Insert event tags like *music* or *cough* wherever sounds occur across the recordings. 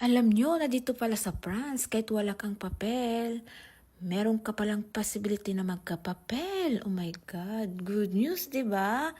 Alam nyo na dito pala sa France, kahit wala kang papel, meron ka palang possibility na magkapapel. Oh my God, good news, di ba?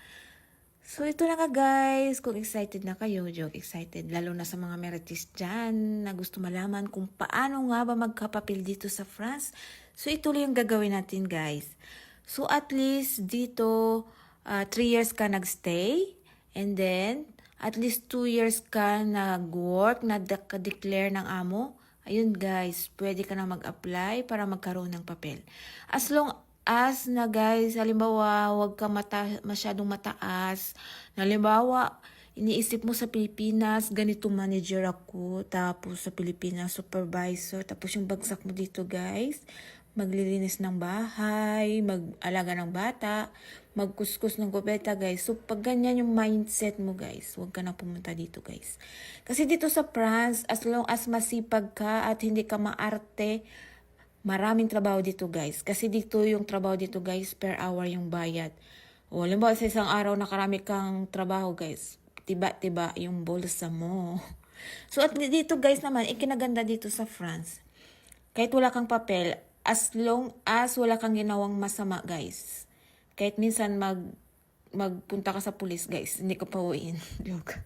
So ito na nga guys, kung excited na kayo, joke excited, lalo na sa mga meritis dyan na gusto malaman kung paano nga ba magkapapil dito sa France. So ituloy yung gagawin natin guys. So at least dito, 3 years ka nagstay, and then at least 2 years ka nag-work, na-declare ng amo. Ayun guys, pwede ka na mag-apply para magkaroon ng papel. As long as na guys, halimbawa, huwag ka mata masyadong mataas. Halimbawa, iniisip mo sa Pilipinas, ganito manager ako, tapos sa Pilipinas, supervisor, tapos yung bagsak mo dito guys, maglilinis ng bahay, mag-alaga ng bata, magkuskus ng gobeta guys. So pag ganyan yung mindset mo guys, huwag ka na pumunta dito guys. Kasi dito sa France, as long as masipag ka at hindi ka maarte, maraming trabaho dito guys. Kasi dito yung trabaho dito guys, per hour yung bayad. O, halimbawa sa isang araw nakarami kang trabaho guys, tiba-tiba yung bulsa mo. *laughs* So at dito guys naman, ikinaganda dito sa France, kahit wala kang papel, as long as wala kang ginawang masama guys, kahit minsan mag magpunta ka sa police guys, hindi ka pauwiin. *laughs* Joke.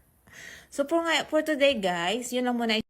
So for, for today guys, yun lang muna